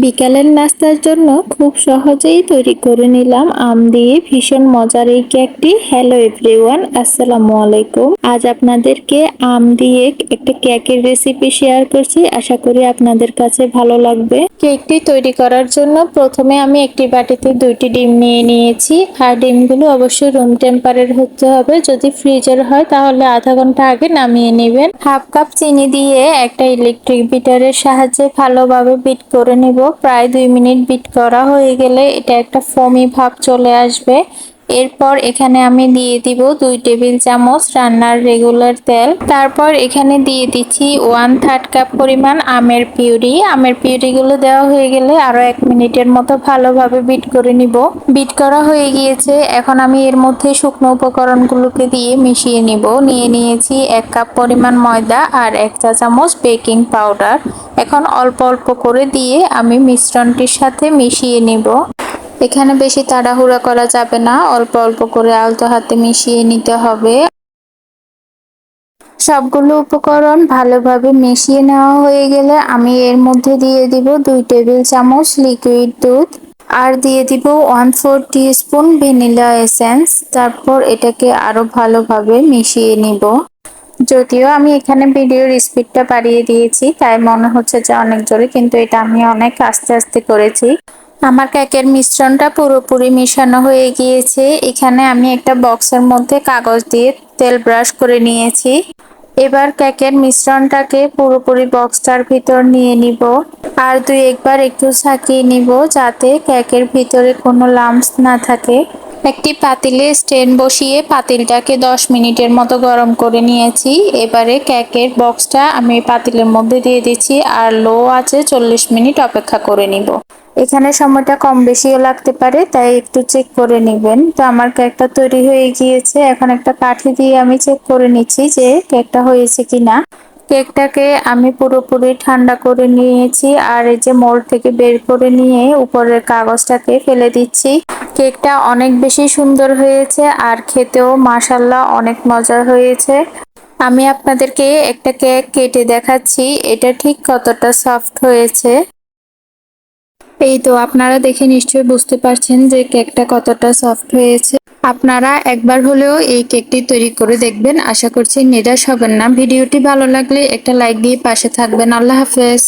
বিকালের নাস্তার জন্য খুব সহজেই তৈরি করে নিলাম আম দিয়ে ভীষণ মজার এই কেকটি হ্যালো এভরিওয়ান আসসালামু আলাইকুম। আজ আপনাদেরকে আম দিয়ে একটা কেকের রেসিপি শেয়ার করছি। আশা করি আপনাদের কাছে ভালো লাগবে। কেকটি তৈরি করার জন্য প্রথমে আমি একটি বাটিতে দুইটি ডিম নিয়ে নিয়েছি। আর ডিমগুলো অবশ্যই রুম টেম্পারের হতে হবে। যদি ফ্রিজের হয়, তাহলে আধা ঘণ্টা আগে নামিয়ে নেবেন। হাফ কাপ চিনি দিয়ে একটা ইলেকট্রিক বিটারের সাহায্যে ভালোভাবে বিট করে নেব। প্রায় দুই মিনিট বিট করা হয়ে গেলে এটা একটা ফমি ভাব চলে আসবে। এরপর এখানে আমি দিয়ে দিব দুই টেবিল চামচ রান্নার রেগুলার তেল। তারপর এখানে দিয়ে দিচ্ছি ওয়ান থার্ড কাপ পরিমাণ আমের পিউরি। আমের পিউরিগুলো দেওয়া হয়ে গেলে আরও এক মিনিটের মতো ভালোভাবে বিট করে নিব। বিট করা হয়ে গিয়েছে। এখন আমি এর মধ্যে শুকনো উপকরণগুলোকে দিয়ে মিশিয়ে নিব। নিয়ে নিয়েছি এক কাপ পরিমাণ ময়দা আর এক চা চামচ বেকিং পাউডার এখন অল্প অল্প করে দিয়ে আমি মিশ্রণটির সাথে মিশিয়ে নিব। এখানে বেশি তাড়াহুড়া করা যাবে না। অল্প অল্প করে আলতো হাতে মিশিয়ে নিতে হবে। সবগুলো উপকরণ ভালোভাবে মিশিয়ে নেওয়া হয়ে গেলে আমি এর মধ্যে দিয়ে দিব দুই টেবিল চামচ লিকুইড দুধ আর দিয়ে দিব one four spoon vanilla essence. তারপর এটাকে আরও ভালোভাবে মিশিয়ে নিব। যদিও আমি এখানে ভিডিওর স্পিডটা বাড়িয়ে দিয়েছি, তাই মনে হচ্ছে যে অনেক জোরে, কিন্তু এটা আমি অনেক আস্তে আস্তে করেছি। আমার কেকের মিশ্রণটা পুরোপুরি মিশানো হয়ে গিয়েছে। এখানে আমি একটা বক্সের মধ্যে কাগজ দিয়ে তেল ব্রাশ করে নিয়েছি। এবার কেকের মিশ্রণটাকে পুরোপুরি বক্সটার ভিতর নিয়ে নিব আর দুই একবার একটু ছাকিয়ে নিব যাতে কেকের ভিতরে কোনো লাম্পস না থাকে। একটি পাতিলে স্ট্যান্ড বসিয়ে পাতিলটাকে 10 মিনিটের মতো গরম করে নিয়েছি। এবারে কেকের বক্সটা আমি পাতিলের মধ্যে দিয়ে দিচ্ছি আর লো আছে চল্লিশ মিনিট অপেক্ষা করে নিব। এখানে সময়টা কম বেশিও লাগতে পারে, তাই একটু চেক করে নেবেন। তো আমার কেকটা তৈরি হয়ে গিয়েছে। এখন একটা কাঠি দিয়ে আমি চেক করে নিচ্ছি যে কেকটা হয়েছে কিনা। কেকটাকে আমি পুরোপুরি ঠান্ডা করে নিয়েছি আর এই যে মোল্ড থেকে বের করে নিয়ে উপরের কাগজটাকে ফেলে দিচ্ছি। কেকটা অনেক বেশি সুন্দর হয়েছে আর খেতেও মাসাল্লাহ অনেক মজার হয়েছে। আমি আপনাদেরকে একটা কেক কেটে দেখাচ্ছি। এটা ঠিক কতটা সফট হয়েছে। এই তো আপনারা দেখে নিশ্চয়ই বুঝতে পারছেন যে কেকটা কতটা সফট হয়েছে। আপনারা একবার হলেও এই কেকটি তৈরি করে দেখবেন। আশা করছি নিরাশ হবেন না। ভিডিওটি ভালো লাগলে একটা লাইক দিয়ে পাশে থাকবেন। আল্লাহ হাফেজ।